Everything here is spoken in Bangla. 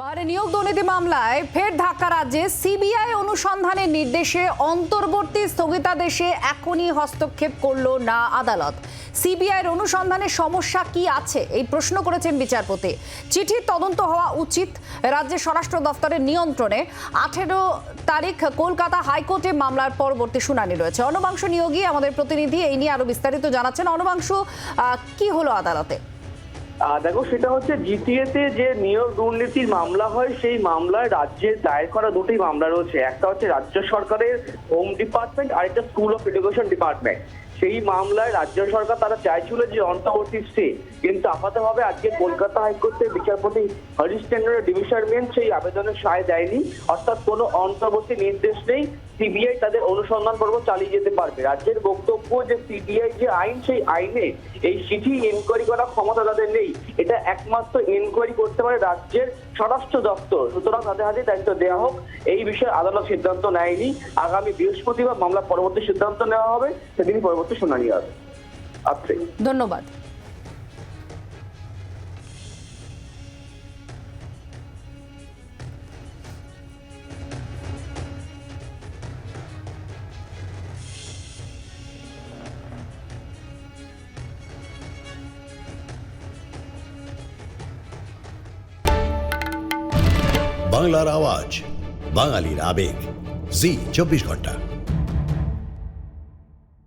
বাহারে নিয়োগ দুর্নীতি মামলায় ফের ধাক্কা রাজ্যে সিবিআই অনুসন্ধানের নির্দেশে অন্তর্বর্তী স্থগিতাদেশে এখনই হস্তক্ষেপ করল না আদালত। সিবিআইয়ের অনুসন্ধানের সমস্যা কি আছে? এই প্রশ্ন করেছেন বিচারপতি। চিঠির তদন্ত হওয়া উচিত। রাজ্যের স্বরাষ্ট্র দফতরের নিয়ন্ত্রণে আঠেরো তারিখ কলকাতা হাইকোর্টে মামলার পরবর্তী শুনানি রয়েছে। অনবাংশ নিয়োগী আমাদের প্রতিনিধি, এই নিয়ে আরও বিস্তারিত জানাচ্ছেন। অনবাংশ কি হলো আদালতে? দেখো, সেটা হচ্ছে জিটিএতে যে নিয়োগ দুর্নীতির মামলা হয়, সেই মামলায় রাজ্যের দায়ের করা দুটি মামলা রয়েছে। একটা হচ্ছে রাজ্য সরকারের হোম ডিপার্টমেন্ট আর একটা স্কুল অফ এডুকেশন ডিপার্টমেন্ট সেই মামলায় রাজ্য সরকার তারা চাইছিল যে অন্তর্বর্তী স্টে, কিন্তু আপাতত আপাতভাবে আজকে কলকাতা হাইকোর্টের বিচারপতি হরিশ টেন্ডারের ডিভিশন বেঞ্চ সেই আবেদনের সায় দেয়নি। অর্থাৎ কোনো অন্তর্বর্তী নির্দেশ নেই, সিবিআই তাদের অনুসন্ধান পর্ব চালিয়ে যেতে পারবে। রাজ্যের বক্তব্য যে সিবিআই যে আইন, সেই আইনে এই চিঠি এনকোয়ারি করার ক্ষমতা তাদের নেই। এটা একমাত্র এনকোয়ারি করতে পারে রাজ্যের স্বরাষ্ট্র দপ্তর। সুতরাং তাদের হাতে দায়িত্ব দেওয়া হোক, এই বিষয়ে আদালত সিদ্ধান্ত নেয়নি। আগামী বৃহস্পতিবার মামলার পরবর্তী সিদ্ধান্ত নেওয়া হবে, সেদিনই পরবর্তী শুনানি হবে আচ্ছা ধন্যবাদ বাংলার আওয়াজ বাঙালির আবেগ জি চব্বিশ ঘন্টা